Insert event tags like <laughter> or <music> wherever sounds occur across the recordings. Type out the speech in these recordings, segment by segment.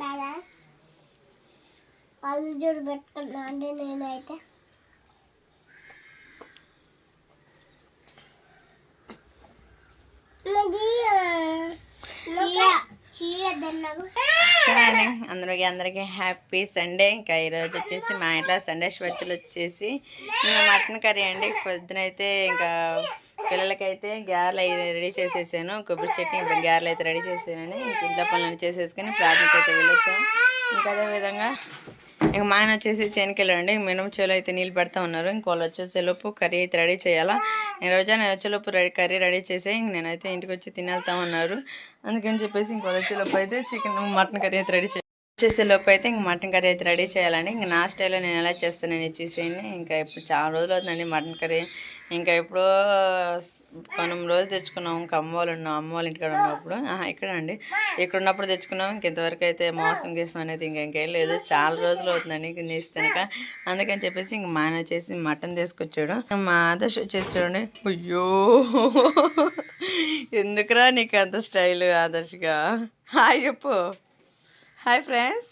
ఉండాలా వాళ్ళు చూడు పెట్టుకున్నా అండి? నేనైతే. అందరికి అందరికీ హ్యాపీ సండే ఇంకా ఈరోజు వచ్చేసి మా ఇంట్లో సండే స్పెషల్ వచ్చేసి ఇంకా మటన్ కర్రీ అండి. పొద్దునైతే ఇంకా పిల్లలకైతే గారెలు అయితే రెడీ చేసేసాను. కొబ్బరి చట్నీ గారెలు అయితే రెడీ చేసానని ఇంట్లో పనులు చేసేసుకుని ప్రార్థనకి అయితే వెళ్ళొచ్చాము ఇంకా అదేవిధంగా ఇంక మా ఆయన వచ్చేసి చేనుకెళ్ళండి మినుము చేలో అయితే నీళ్ళు పెడతా ఉన్నారు. ఇంకోళ్ళు వచ్చేసే లోపు కర్రీ అయితే రెడీ చేయాలా. ఈ రోజు నేను వచ్చేలోపు రెడీ కర్రీ రెడీ చేసి ఇంక నేనైతే ఇంటికి వచ్చి తినేస్తా ఉన్నారు అందుకని చెప్పేసి ఇంకోళ్ళు వచ్చేలోపు అయితే చికెన్ మటన్ కర్రీ అయితే రెడీ చేయాలి అయితే ఇంక మటన్ కర్రీ అయితే రెడీ చేయాలండి ఇంక నా స్టైల్లో నేను ఎలా చేస్తానని చూసేయండి. ఇంకా ఇప్పుడు చాలా రోజులు అవుతుందండి మటన్ కర్రీ. ఇంకా ఎప్పుడో మనం రోజు తెచ్చుకున్నాం ఇంకా అమ్మవాళ్ళు ఉన్నాం అమ్మవాళ్ళ ఇంటికాడ ఉన్నప్పుడు. ఇక్కడ అండి ఇక్కడ ఉన్నప్పుడు తెచ్చుకున్నాం. ఇంక ఇంతవరకు అయితే మోసం గీసం అనేది ఇంకా ఇంకేం లేదు. చాలా రోజులు అవుతుందండి ఇంక నీసి అందుకని చెప్పేసి ఇంక మా ఆయన వచ్చేసి మటన్ తీసుకొచ్చాడు. మా ఆదర్శ వచ్చేసి చూడండి. అయ్యో! ఎందుకురా నీకు అంత స్టైల్ ఆదర్శగా? హాయ్ చెప్పు. హాయ్ ఫ్రెండ్స్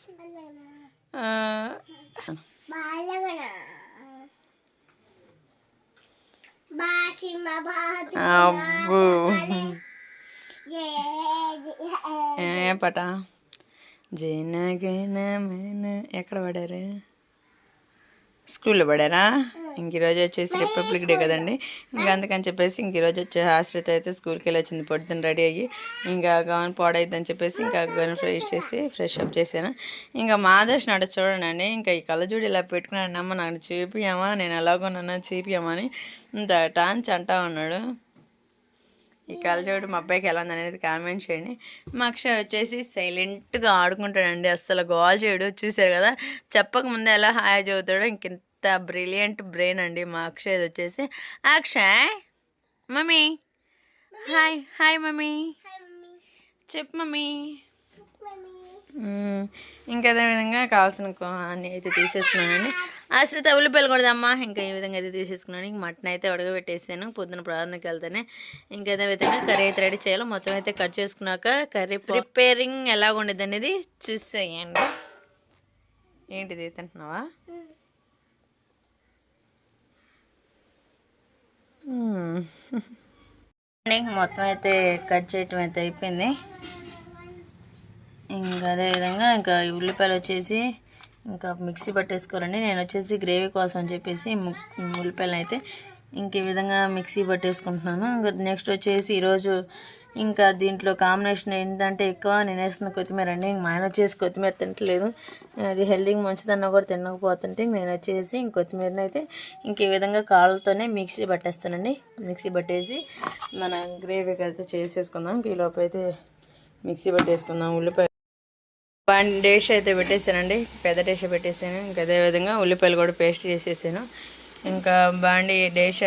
అబ్బో ఏ పట జనగణ ఎక్కడ పడారు స్కూల్లో పడారా? ఇంక ఈరోజు వచ్చేసి రిపబ్లిక్ డే కదండి. ఇంకా అందుకని చెప్పేసి ఇంక ఈరోజు వచ్చే ఆశ్రిత అయితే స్కూల్కి వెళ్ళి వచ్చింది పొద్దున్న రెడీ అయ్యి. ఇంకా గౌన్ పాడైద్దని చెప్పేసి ఇంకా గౌన్ ఫ్రెష్ చేసి ఫ్రెష్ అప్ చేశాను. ఇంకా మా ఆదర్శ్ నాడు చూడండి ఇంకా ఈ కళ్ళజోడు ఇలా పెట్టుకున్నాను అమ్మ నాకు చూపియమ్మా నేను ఎలాగోనన్నా చూపియమ్మా అని ఇంత టాన్స్ అంటా ఉన్నాడు. ఈ కళ్ళజోడు మా అబ్బాయికి ఎలా ఉంది అనేది కామెంట్ చేయండి. మా అక్షయ్ వచ్చేసి సైలెంట్గా ఆడుకుంటాడండి. అస్సలు గోల్ చేయడు. చూసారు కదా? చెప్పక ముందే ఎలా హాయ్ చదువుతాడో ఇంకెంత బ్రిలియంట్ బ్రెయిన్ అండి మా అక్షయ్. వచ్చేసి Akshay mummy hi hi mummy. చెప్పు మమ్మీ. మ్మ్. ఇంకా అదే విధంగా కావాల్సిన కో- అన్నీ అయితే తీసేసుకున్నానండి ఆశ్రిత ఉల్లిపాయలు కొడదమ్మా ఇంకా ఈ విధంగా అయితే తీసేసుకున్నాను. ఇంక మటన్ అయితే ఉడకబెట్టేసాను పొద్దున ప్రార్థనకి వెళ్తేనే. ఇంకా అదే విధంగా కర్రీ అయితే రెడీ చేయాలి. మొత్తం అయితే కట్ చేసుకున్నాక కర్రీ ప్రిపేరింగ్ ఎలా ఉండేది అనేది చూసేయండి. ఏంటిది తింటున్నావా? <laughs> మొత్తం అయితే కట్ చేయటం అయితే అయిపోయింది. ఇంకా అదేవిధంగా ఇంకా ఈ ఉల్లిపాయలు వచ్చేసి ఇంకా మిక్సీ పట్టేసుకోవాలండి. నేను వచ్చేసి గ్రేవీ కోసం అని చెప్పేసి ఉల్లిపాయలు అయితే ఇంక ఈ విధంగా మిక్సీ పట్టేసుకుంటున్నాను. ఇంకా నెక్స్ట్ వచ్చేసి ఈరోజు ఇంకా దీంట్లో కాంబినేషన్ ఏంటంటే ఎక్కువ నేను వేస్తున్న కొత్తిమీర అండి. ఇంక మా ఆయన వచ్చేసి కొత్తిమీర తింటలేదు అది హెల్దీకి మంచిదన్నా కూడా తినకపోతుంటే నేను వచ్చేసి ఇంక కొత్తిమీరని అయితే ఇంక ఈ విధంగా కాళ్ళతోనే మిక్సీ పట్టేస్తానండి. మిక్సీ పట్టేసి మన గ్రేవీకి అయితే చేసేసుకుందాం. ఇంక ఈ లోపు అయితే మిక్సీ పట్టేసుకుందాం. ఉల్లిపాయ వన్ డేష్ అయితే పెట్టేసానండి. పెద్ద డేష్ పెట్టేసాను. ఇంకా అదేవిధంగా ఉల్లిపాయలు కూడా పేస్ట్ చేసేసాను. ఇంకా బాండి డేష్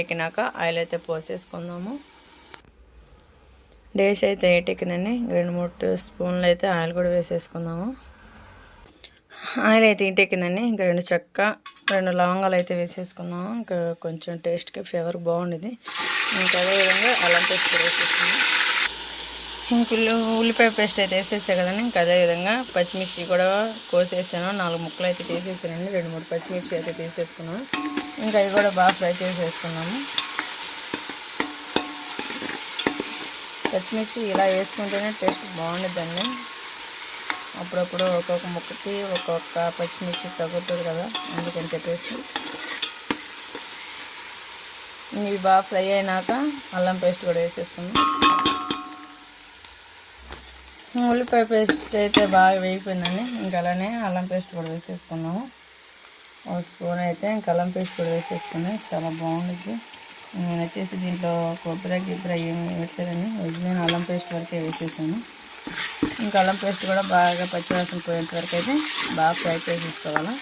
ఎక్కినాక ఆయిల్ అయితే పోసేసుకుందాము. డేష్ అయితే ఎక్కిందండి రెండు మూడు స్పూన్లు అయితే ఆయిల్ కూడా వేసేసుకుందాము. ఆయిల్ అయితే ఇంటెక్కిందండి ఇంకా రెండు చెక్క రెండు లవంగాలు అయితే వేసేసుకుందాము. ఇంకా కొంచెం టేస్ట్కి ఫ్లేవర్ బాగుండేది. ఇంకా అదేవిధంగా అల్లం పేస్ట్ వేసేసుకుందాం ఇంకొల్లు ఉల్లిపాయ పేస్ట్ అయితే వేసేసా కదండి ఇంకా అదేవిధంగా పచ్చిమిర్చి కూడా కోసేసాను. నాలుగు ముక్కలు అయితే తీసేసానండి రెండు మూడు పచ్చిమిర్చి అయితే తీసేసుకున్నాను. ఇంకా అవి కూడా బాగా ఫ్రై చేసేసుకున్నాము. పచ్చిమిర్చి ఇలా వేసుకుంటేనే టేస్ట్ బాగుంటుందండి అప్పుడప్పుడు ఒక్కొక్క ముక్కకి ఒక్కొక్క పచ్చిమిర్చి తగ్గుతుంది కదా అందుకని చెప్పేసి. ఇవి బాగా ఫ్రై అయినాక అల్లం పేస్ట్ కూడా వేసేసుకున్నాం. ఉల్లిపాయ పేస్ట్ అయితే బాగా వేగిపోయిందండి. ఇంకా అలానే అల్లం పేస్ట్ కూడా వేసేసుకున్నాము. ఒక స్పూన్ అయితే ఇంకా అల్లం పేస్ట్ కూడా వేసేసుకున్నాను చాలా బాగుంటుంది నేను వచ్చేసి దీంట్లో కొబ్బరి గిబ్బరి ఏమి వేయట్లేదండి. నేను అల్లం పేస్ట్ వరకే వేసేసాను. ఇంకా అల్లం పేస్ట్ కూడా బాగా పచ్చివాసన పోయేంత వరకు అయితే బాగా ఫ్రై చేసేసుకోవాలి.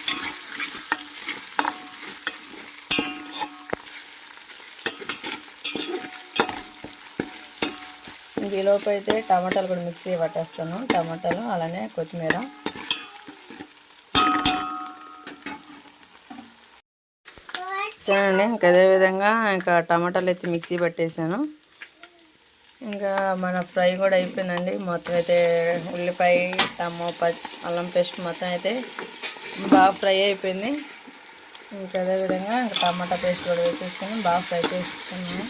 ఇంక ఈలోపు అయితే టమాటాలు కూడా మిక్సీ పట్టేస్తాను. టమాటాలు అలానే కొత్తిమీర. సరే అండి ఇంకా అదే విధంగా ఇంకా టమాటాలు అయితే మిక్సీ పట్టేసాను. ఇంకా మన ఫ్రై కూడా అయిపోయిందండి. మొత్తం అయితే ఉల్లిపాయ టమో అల్లం పేస్ట్ మొత్తం అయితే బాగా ఫ్రై అయిపోయింది. ఇంకా అదేవిధంగా ఇంకా టమాటా పేస్ట్ కూడా వేసేసుకొని బాగా ఫ్రై చేసుకున్నాను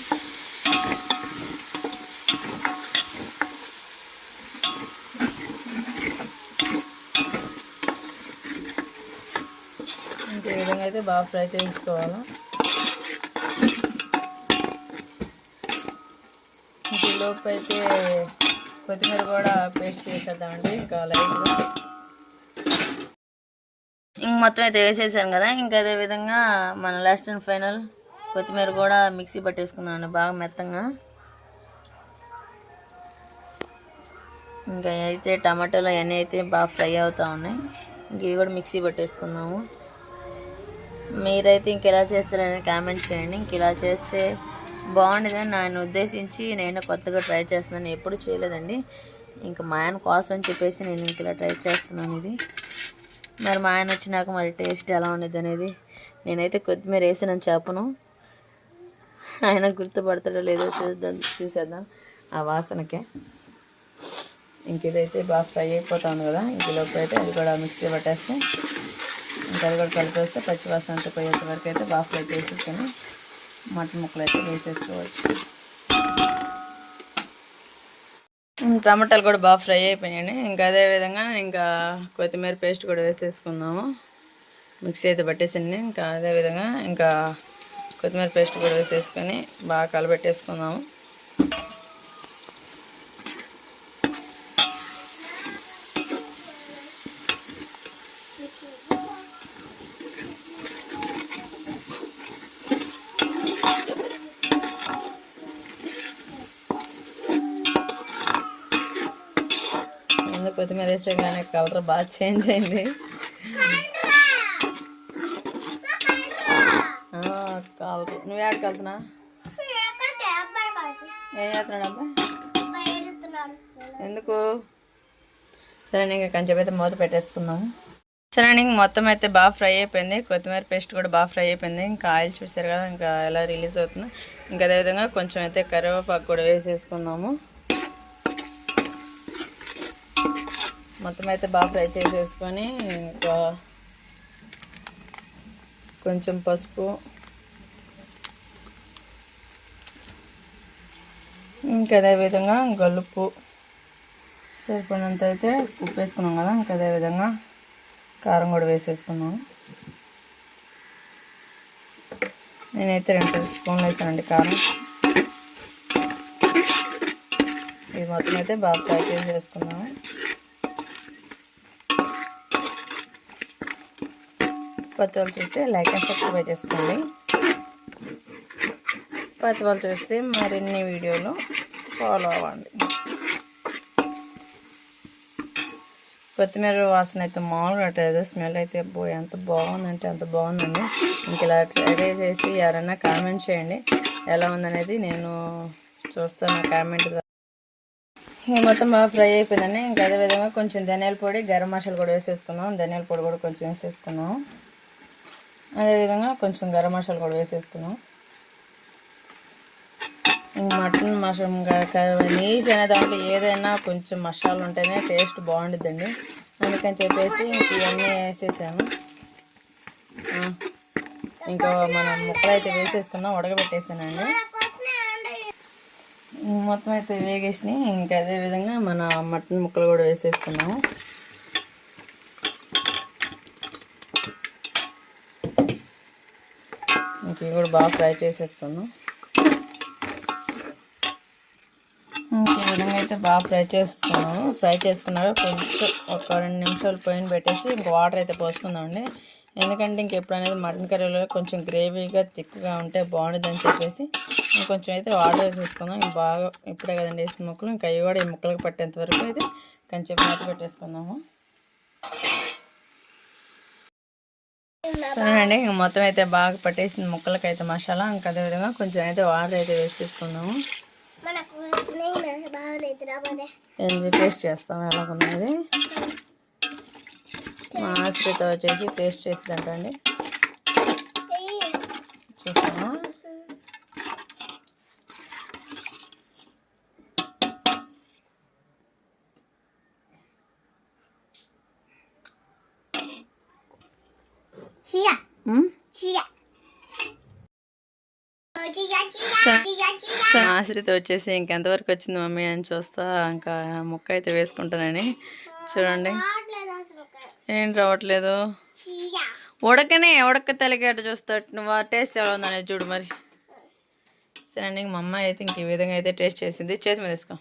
విధంగా అయితే బాగా ఫ్రై చేసుకోవాలి ఈ లోపు అయితే కొత్తిమీర కూడా పేస్ట్ చేసేద్దామండి ఇంకా లైట్గా. ఇంక మొత్తం అయితే వేసేసాను కదా ఇంకా అదే విధంగా మన లాస్ట్ అండ్ ఫైనల్ కొత్తిమీర కూడా మిక్సీ పట్టేసుకున్నాను బాగా మెత్తంగా. ఇంకా అయితే టమాటాలు అవన్నీ అయితే బాగా ఫ్రై అవుతా ఉన్నాయి ఇంక ఇవి కూడా మిక్సీ పట్టేసుకున్నాము మీరైతే ఇంకెలా చేస్తారని కామెంట్ చేయండి. ఇంక ఇలా చేస్తే బాగుండేదని ఆయన ఉద్దేశించి నేను కొత్తగా ట్రై చేస్తున్నాను. ఎప్పుడు చేయలేదండి. ఇంకా మా ఆయన కోసం అని చెప్పేసి నేను ఇంక ఇలా ట్రై చేస్తున్నాను ఇది. మరి మా ఆయన వచ్చినాక మరి టేస్ట్ ఎలా ఉండేది అనేది నేనైతే కొత్తిమీర వేసినని చెప్పను. ఆయన గుర్తుపడతాడో లేదో చూద్దాం చూసేద్దాం ఆ వాసనకే. ఇంక ఇదైతే బాగా ఫ్రై అయిపోతుంది కదా. ఇంక లోపు అయితే అది కూడా మిక్సీ పట్టేస్తే ఇంకా అది కూడా కలిపేస్తే పచ్చివాసన అంతా పోయేంత వరకు అయితే బాగా ఫ్రై చేసేసుకొని మటన్ ముక్కలు అయితే వేసేసుకోవచ్చు. టమాటాలు కూడా బాగా ఫ్రై అయిపోయాయండి ఇంకా అదే విధంగా ఇంకా కొత్తిమీర పేస్ట్ కూడా వేసేసుకుందాము. మిక్సీ అయితే పట్టేసింది. ఇంకా అదే విధంగా ఇంకా కొత్తిమీర పేస్ట్ కూడా వేసేసుకొని బాగా కలబెట్టేసుకుందాము. ముందు కొత్తిమీర వేసే కానీ కలర్ బాగా చేంజ్ అయింది. కలర్. నువ్వు ఎక్కడికి వెళ్తున్నా? ఏం చేస్తున్నాడు అబ్బాయి ఎందుకు? సరే ఇంకా కొంచెం అయితే మూత పెట్టేసుకున్నాము సరే అండి ఇంక మొత్తం అయితే బాగా ఫ్రై అయిపోయింది. కొత్తిమీర పేస్ట్ కూడా బాగా ఫ్రై అయిపోయింది. ఇంకా ఆయిల్ చూసారు కదా ఇంకా ఎలా రిలీజ్ అవుతుంది. ఇంకా అదేవిధంగా కొంచెం అయితే కరివేపాకు కూడా వేసేసుకున్నాము మొత్తం అయితే బాగా ఫ్రై చేసేసుకొని ఇంకా కొంచెం పసుపు. ఇంకా అదే విధంగా గలుపు సరిపడినంత అయితే ఉప్పు వేసుకున్నాం కదా ఇంకా అదే విధంగా కారం కూడా వేసేసుకున్నాం నేనైతే రెండు స్పూన్లు వేసానండి కారం. ఇది మొత్తం అయితే బాగా ఫ్రై చేసేసుకున్నాము కొత్త వాళ్ళు చూస్తే లైక్ అండ్ సబ్స్క్రైబ్ చేసుకోండి. కొత్త వాళ్ళు చూస్తే మరిన్ని వీడియోలు ఫాలో అవ్వండి. కొత్తిమీర వాసన అయితే మామూలుగా అట్టలేదు స్మెల్ అయితే బో ఎంత బాగుందంటే అంత బాగుందండి. ఇంక ఇలా ట్రై చేసి ఎవరైనా కామెంట్ చేయండి. ఎలా ఉందనేది నేను చూస్తాను కామెంట్ ఇది మొత్తం బాగా ఫ్రై అయిపోయిందని ఇంకా అదే విధంగా కొంచెం ధనియాల పొడి గరం మసాలా కూడా వేసేసుకున్నాం ధనియాల పొడి కూడా కొంచెం వేసేసుకున్నాం అదేవిధంగా కొంచెం గరం మసాలా కూడా వేసేసుకున్నాం ఇంక మటన్ మసాలా నీస్ అనే దాంట్లో ఏదైనా కొంచెం మసాలా ఉంటేనే టేస్ట్ బాగుంటుందండి అందుకని చెప్పేసి ఇంక ఇవన్నీ వేసేసాము. ఇంకా మనం ముక్కలు అయితే వేసేసుకున్నాం ఉడకబెట్టేసానండి. మొత్తం అయితే వేగేసినాయి. ఇంకా అదే విధంగా మన మటన్ ముక్కలు కూడా వేసేసుకున్నాము. ఇవి కూడా బాగా ఫ్రై చేసేసుకున్నాం ఈ విధంగా అయితే బాగా ఫ్రై చేస్తున్నాము ఫ్రై చేసుకున్నాక కొంచెం ఒక రెండు నిమిషాలు పోయిన పెట్టేసి ఇంకా వాటర్ అయితే పోసుకుందామండి. ఎందుకంటే ఇంకెప్పుడు అనేది మటన్ కర్రీలో కొంచెం గ్రేవీగా థిక్గా ఉంటే బాగుంటుంది అని చెప్పేసి ఇంకొంచెం అయితే వాటర్ వేసేసుకుందాం. ఇంక బాగా ఇప్పుడే కదండి వేసిన ముక్కలు. ఇంకా అవి కూడా ఈ ముక్కలకు పట్టేంత వరకు అయితే కొంచెం మూత పెట్టేసుకుందాము. సరేనండి ఇంక మొత్తం అయితే బాగా పట్టేసింది. ముక్కలకైతే మసాలా ఇంకా అదేవిధంగా కొంచెం అయితే వాటర్ అయితే వేసేసుకుందాము. ఏంది టేస్ట్ చేస్తాం ఎలాగున్నది మా ఆస్తితో వచ్చేసి టేస్ట్ చేసిందంటండి చూస్తామా ఆశ్రిత వచ్చేసి ఇంకెంతవరకు వచ్చింది మమ్మీ అని చూస్తా ఇంకా ముక్క అయితే వేసుకుంటానని. చూడండి. ఏం రావట్లేదు. ఉడకనే ఉడక తలిగేట చూస్తాడు నువ్వు టేస్ట్ ఎలా ఉందనేది చూడు మరి. సరే అండి మా అమ్మ అయితే ఇంక ఈ విధంగా అయితే టేస్ట్ చేసింది. చేతి మీద వేసుకో.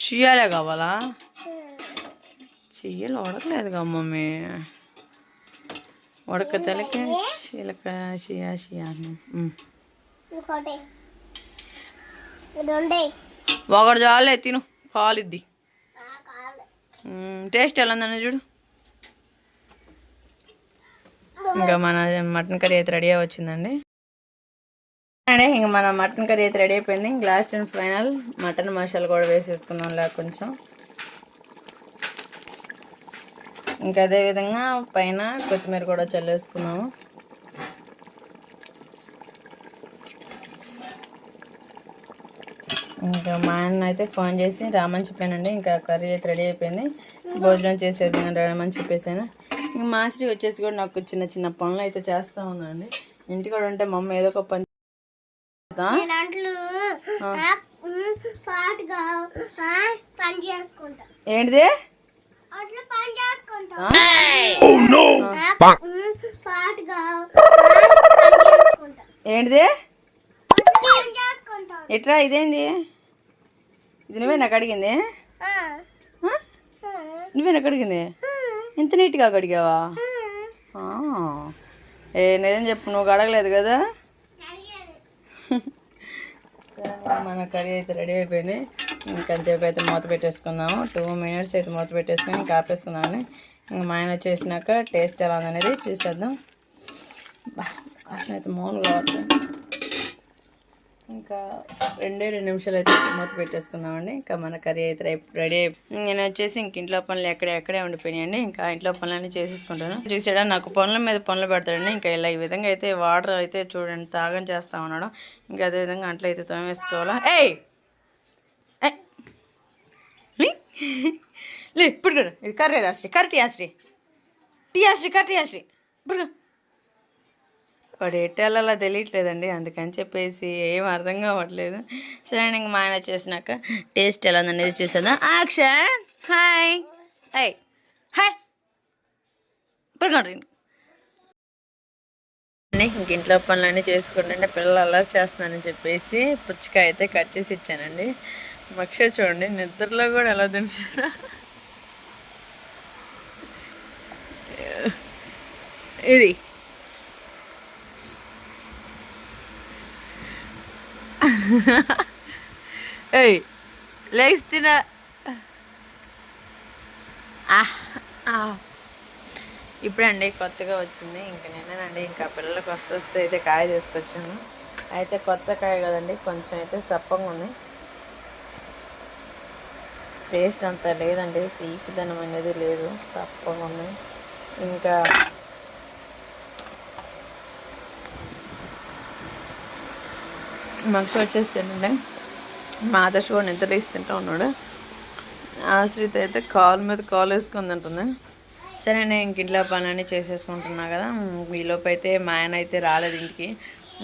చెయ్యాలి. కావాలా? చియ్యలు ఉడకలేదుగా మమ్మీ. ఉడక తలకి చీలక షియా షియా. ఇంకోటి. ఒకటి చాలే తిను. కాలిద్ది. టేస్ట్ ఎలా ఉందని చూడు. ఇంకా మన మటన్ కర్రీ అయితే రెడీ వచ్చిందండి అండి ఇంకా మన మటన్ కర్రీ అయితే రెడీ అయిపోయింది. ఇంక last and final mutton masala కూడా వేసేసుకుందాం లేక కొంచెం. ఇంకా అదే విధంగా పైన కొత్తిమీర కూడా చల్లేసుకున్నాము. ఇంకా మా ఆయన అయితే ఫోన్ చేసి రామని చెప్పానండి ఇంకా కర్రీ అయితే రెడీ అయిపోయింది. భోజనం చేసేది రామని చెప్పేసాను ఇంకా మాస్టరీ వచ్చేసి కూడా నాకు చిన్న చిన్న పనులు అయితే చేస్తూ ఉందండి ఇంటి కూడా ఉంటే మా అమ్మ ఏదో ఒక పని ఏంటిది? చేసుకుంటా. ఏంటిది? అట్లా పని చేసుకుంటా. ఎట్రా ఇదేంది? ఇది నువ్వే నాకు అడిగింది? నువ్వే నాకు అడిగింది? ఇంత నీట్గా. ఆ. ఏ నిజం చెప్పు నువ్వు అడగలేదు కదా. మన కర్రీ అయితే రెడీ అయిపోయింది. ఇంకొంచెంసేపు అయితే మూత పెట్టేసుకుందాము. టూ మినిట్స్ అయితే మూత పెట్టేసుకొని ఇంకా ఆపేసుకుందామని. ఇంకా మా ఆయన వచ్చేసినాక టేస్ట్ ఎలా ఉందనేది చూసేద్దాం. బా అసలు అయితే మౌన్ కావట్లేదు ఇంకా రెండే రెండు నిమిషాలు అయితే మూత పెట్టేసుకుందామండి. ఇంకా మన కర్రీ అయితే రేపు రెడీ అయిపోయి నేను వచ్చేసి ఇంక ఇంట్లో పనులు ఎక్కడే ఎక్కడే ఉండిపోయినాయండి. ఇంకా ఇంట్లో పనులన్నీ చేసేసుకుంటాను. చూసాడా నాకు పనుల మీద పనులు పెడతాడండి ఇంకా ఇలా ఈ విధంగా అయితే వాటర్ అయితే చూడండి తాగం చేస్తా ఉన్నాడు. ఇంకా అదే విధంగా అంట్లో అయితే తోమేసుకోవాలా. ఏయ్! లే. ఇప్పుడు కర్రీ ఆశ్రీ కర్రీ ఆశ్రీ టీ ఆశ్రీ కర్రీ ఆశ్రీ ఇప్పుడు వాడు ఎట్టాలలో తెలియట్లేదండి. అందుకని చెప్పేసి ఏం అర్థం కావట్లేదు. సరే ఇంక మా ఆయన వచ్చేసినాక టేస్ట్ ఎలా ఉందనేది చూసేద్దాం. Action hi. హాయ్. హాయ్. పడుకోండి ఇంక ఇంట్లో పనులన్నీ చేసుకుంటుంటే పిల్లలు అల్లరి చేస్తున్నానని చెప్పేసి పుచ్చకాయ అయితే కట్ చేసి ఇచ్చానండి. మక్ష చూడండి నిద్రలో కూడా ఎలా తింటున్నా. ఇది. ఏయ్ లేచి తిన ఇప్పుడండి కొత్తగా వచ్చింది. ఇంక నేనేనండి ఇంకా పిల్లలకి వస్తూ వస్తే అయితే కాయ తీసుకొచ్చాను. అయితే కొత్త కాయ కదండి కొంచెం అయితే సప్పంగా ఉంది. టేస్ట్ అంత లేదండి తీపిదనం అనేది లేదు సప్పగా ఉంది. ఇంకా మక్ష వచ్చేస్తుండే మా ఆదర్శ కూడా నిద్ర లేస్తుంటా ఉన్నాడు. ఆశ్రిత అయితే కాల్ మీద కాల్ వేసుకుంది అంటుంది సరే నేను ఇంక ఇంట్లో పనులన్నీ చేసేసుకుంటున్నా కదా. ఈలోపు అయితే మా ఆయన అయితే రాలేదు ఇంటికి.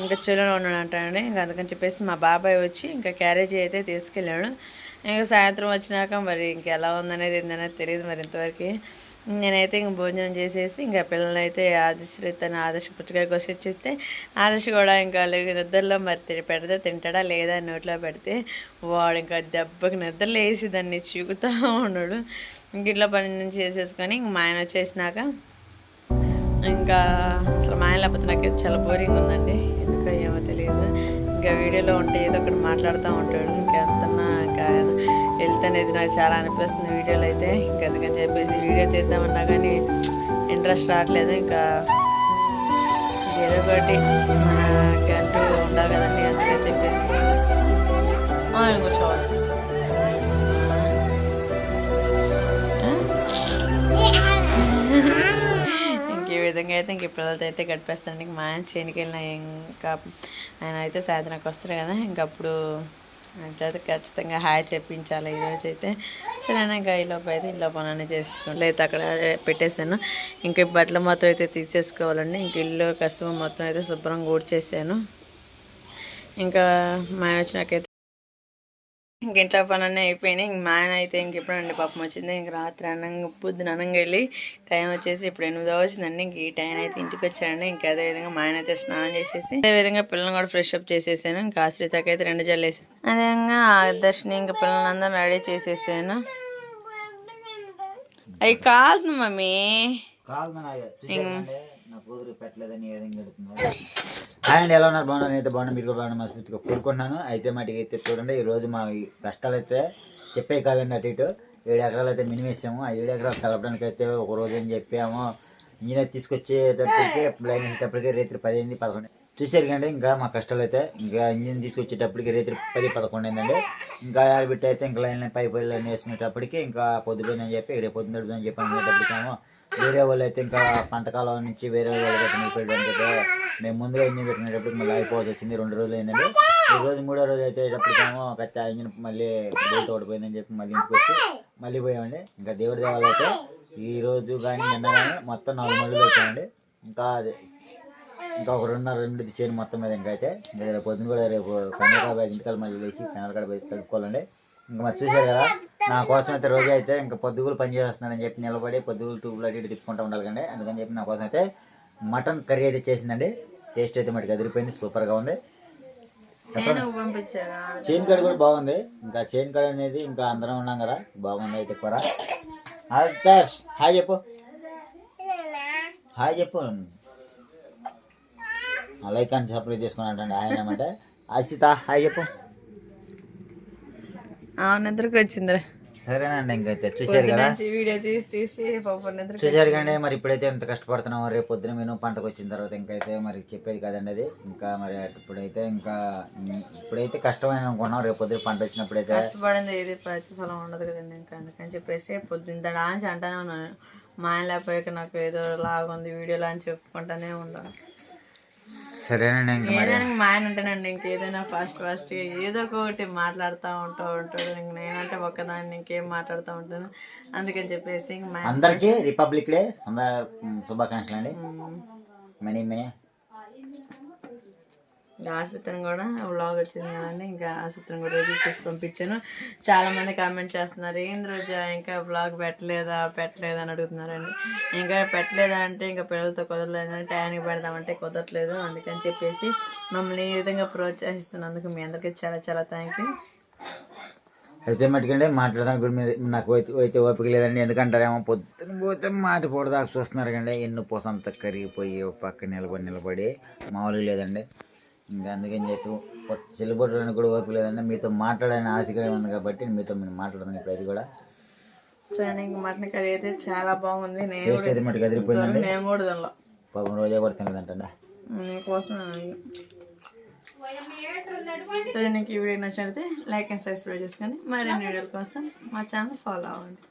ఇంకా చెల్లెలు ఉన్నాడు అంటానండి ఇంకా అందుకని చెప్పేసి మా బాబాయ్ వచ్చి ఇంకా క్యారేజీ అయితే తీసుకెళ్ళాడు. ఇంకా సాయంత్రం వచ్చినాక మరి ఇంకెలా ఉందనేది ఏందనేది తెలియదు మరి ఇంతవరకు. నేనైతే ఇంక భోజనం చేసేసి ఇంకా పిల్లలైతే అయితే తన ఆదర్శ పుచ్చకాయ కోసి వచ్చేస్తే ఆదర్శ కూడా ఇంకా లేదు నిద్రలో మరి తి- పెడితే తింటాడా లేదా నోట్లో పెడితే వాడు ఇంకా దెబ్బకి నిద్రలో వేసి దాన్ని చీకుతూ ఉన్నాడు. ఇంక ఇట్లా పని నుంచి చేసేసుకొని ఇంక మా ఆయన వచ్చేసినాక ఇంకా అసలు మా ఆయన లేకపోతే నాకు చాలా బోరింగ్ ఉందండి. ఎందుకో ఏమో తెలియదు. ఇంకా వీడియోలో ఉంటే ఏదో ఒకటి మాట్లాడుతూ ఉంటాడు. అయితే అనేది నాకు చాలా అనిపిస్తుంది వీడియోలో అయితే. ఇంకా అందుకని చెప్పేసి వీడియో తీద్దామన్నా కానీ ఇంట్రెస్ట్ రావట్లేదు. ఇంకా ఏదో ఒకటి మనకంటూ ఉండాలి కదండి అందుకని చెప్పేసి. కూర్చోవాలి ఈ విధంగా అయితే ఇంక పిల్లలతో అయితే గడిపేస్తాను. ఇంక మా ఆయన చేనికి వెళ్ళిన ఇంకా ఆయన అయితే సాయంత్రానికి వస్తారు కదా. ఇంక అప్పుడు అయితే ఖచ్చితంగా హాయ్ చెప్పించాలి ఈరోజు అయితే సరేనా ఇంకా ఈ అయితే ఇంట్లో పనులన్నీ చేసేసుకోండి అయితే అక్కడ పెట్టేశాను. ఇంకా బట్టలు మొత్తం అయితే తీసేసుకోవాలండి. ఇంక ఇల్లు కసువు మొత్తం అయితే శుభ్రంగా ఊడ్చేసాను. ఇంకా మా ఆయన వచ్చినాకైతే ఇంక ఇంట్లో పనులన్నీ అయిపోయినాయి. ఇంక మా ఆయన అయితే ఇంక ఎప్పుడండి పాపం వచ్చింది. ఇంక రాత్రి అన్నంగా పొద్దున అన్నంగా వెళ్ళి టైం వచ్చేసి ఇప్పుడు ఎనిమిది వచ్చిందండి. ఇంక ఈ టైం అయితే ఇంటికి వచ్చాడండి ఇంకా అదే విధంగా మా ఆయన అయితే స్నానం చేసేసి అదే విధంగా పిల్లల్ని కూడా ఫ్రెష్ అప్ చేసేసాను. ఇంకా ఆశ్రితకి అయితే రెండు జల్లేసాను అదే విధంగా దర్శని ఇంకా పిల్లలందరూ రెడీ చేసేసాను. అవి కాదు మమ్మీ. నా కూతురు పెట్టలేదని ఏ విధంగా పెడుతున్నారు హాయ్ అండి ఎలా ఉన్నారు? బాగున్నారు? అయితే బాగున్నా మీరు కూడా బాగున్నా స్మృతిగా కోరుకుంటున్నాను. అయితే మటుకు అయితే చూడండి ఈరోజు మా ఈ కష్టాలు అయితే చెప్పే కాదండి అటు ఇటు. ఏడు ఎకరాలు అయితే మినిమం వేసాము ఆ ఏడు ఎకరాలు కలపడానికి అయితే ఒక రోజు అని చెప్పాము. ఇంజనీర్ తీసుకొచ్చేటప్పటికి లైన్ వేసేటప్పటికి రేత్రి పది పదకొండు. చూసారు కండి ఇంకా మా కష్టాలు అయితే. ఇంకా ఇంజిన్ తీసుకొచ్చేటప్పటికి రైతులు పది పదకొండు అయిందండి. ఇంకా ఆడబిట్టి అయితే ఇంకా లైన్ పై లైన్ వేసుకునేటప్పటికి ఇంకా పొద్దుపోయిందని చెప్పి రేపు పొద్దున అని చెప్పి అనుకునేటప్పటికేమో వేరే వాళ్ళు అయితే ఇంకా పంటకాలం నుంచి వేరే వాళ్ళు అయితే అయితే మేము ముందుగా ఇంజిన్ పెట్టినప్పుడు మళ్ళీ అయిపోవాల్సి వచ్చింది రెండు రోజులు అయిందండి. ఈ రోజు మూడో రోజు అయితే ఎప్పటికేమో కత్తి ఆ ఇంజిన్ మళ్ళీ బోల్ట్ ఓడిపోయిందని చెప్పి మళ్ళీ ఇంటికి వచ్చి మళ్ళీ పోయామండి. ఇంకా దేవుడి దేవాలు అయితే ఈ రోజు కానీ నిన్న కానీ మొత్తం నాలుగు మళ్ళీ వచ్చామండి ఇంకా అది ఇంకా ఒక రెండున్నర రెండు చేయను మొత్తం మీద ఇంకా అయితే. ఇంకా రేపు పొద్దున కూడా రేపు కన్నడ ఇంటికాల మళ్ళీ వేసి కన్నడ పోయి కలుపుకోవాలండి. ఇంకా మరి చూశారు కదా? నా కోసం అయితే రోజు అయితే ఇంకా పొద్దుగులు పని చేస్తున్నానని చెప్పి నిలబడి పొద్దుగులు ట్యూబ్లు అటు ఇటు తిప్పుకుంటూ ఉండాలి కండి. అందుకని చెప్పి నా కోసం అయితే మటన్ కర్రీ అయితే చేసిందండి. టేస్ట్ అయితే మటుకు అదిరిపోయింది సూపర్గా ఉంది. చైన్ కడి కూడా బాగుంది. ఇంకా చైన్ కడి అనేది ఇంకా అందరం ఉన్నాం కదా బాగుంది అయితే కూర. ఆదర్శ్ హాయ్ చెప్పు. హాయ్ చెప్పు. లైక్ అని సప్లై చేసుకున్నాడండి ఆయన ఏమంటే అసిత హాయ్ చెప్పు. నిద్రకు వచ్చిందిరా. సరేనండి ఇంకైతే చూశారు కదా? వీడియో తీసి తీసి చూశారు కానీ మరి ఇప్పుడైతే ఎంత కష్టపడుతున్నాం రేపు పొద్దున మేము పంటకు వచ్చిన తర్వాత ఇంకైతే మరి చెప్పేది కదండి అది. ఇంకా మరి ఇప్పుడైతే ఇంకా ఇప్పుడైతే కష్టమైన అనుకున్నాం రేపు పొద్దున పంట వచ్చినప్పుడైతే. కష్టపడింది ఏది ప్రతిఫలం ఉండదు కదండి ఇంకా అందుకని చెప్పేసి పొద్దున్న తడాంచి అంటానే ఉన్నాను. మా ఆయన లేకపోయాక నాకు ఏదో లాగుంది వీడియోలో అని చెప్పుకుంటానే ఉన్నాను సరేనండి ఏదైనా మా ఆయన ఉంటేనండి ఇంకేదైనా ఫాస్ట్ ఫాస్ట్ ఏదో ఒకటి మాట్లాడుతూ ఉంటా ఉంటాడు. ఇంక నేనంటే ఒక్కదాన్ని ఇంకేం మాట్లాడుతూ ఉంటాను. అందుకని చెప్పేసి అందరికీ రిపబ్లిక్ డే శుభాకాంక్షలు అండి మనీ మనీ. ఇంకా కూడా వ్లాగ్ వచ్చింది కదండి ఇంకా ఆశ్రితం కూడా రెడీ చేసి పంపించాను. చాలా మంది కామెంట్ చేస్తున్నారు ఏం రోజా ఇంకా వ్లాగ్ పెట్టలేదా పెట్టలేదా? అని అడుగుతున్నారండి. ఇంకా పెట్టలేదా అంటే ఇంకా పిల్లలతో కుదరలేదు టైంకి పెడదామంటే కుదరట్లేదు అందుకని చెప్పేసి మమ్మల్ని ఈ విధంగా ప్రోత్సహిస్తున్నందుకు మీ అందరికీ చాలా చాలా థ్యాంక్ యూ అయితే మట్టుకంటే మాట్లాడడానికి కూడా మీద. నాకు అయితే అయితే ఓపిక లేదండి ఎందుకంటారేమో పొద్దున పోతే మాట పొడదాకా చూస్తున్నారు కండి ఎన్ను పోసంత కరిగిపోయి పక్క నిలబడి నిలబడి మామూలుగా లేదండి. ఇంకా అందుకని చెప్పి చెల్లిపొట్టడానికి కూడా ఓపిక లేదండి మీతో మాట్లాడని ఆశగా ఉంది కాబట్టి మీతో మాట్లాడను ఇప్పుడు అది కూడా. ట్రైనింగ్ మటన్ కర్రీ అయితే చాలా బాగుంది. నేను టేస్ట్ అయితే మటుకు అదిరిపోయిందండి నేను కూడా దానిలో పాపం రోజే కూడా తినదంటండి నీకోసం సరే నీకు ఈ వీడియో నచ్చినట్లయితే లైక్ అండ్ సబ్స్క్రైబ్ చేసుకోండి. మరిన్ని వీడియోల కోసం మా ఛానల్ ఫాలో అవ్వండి?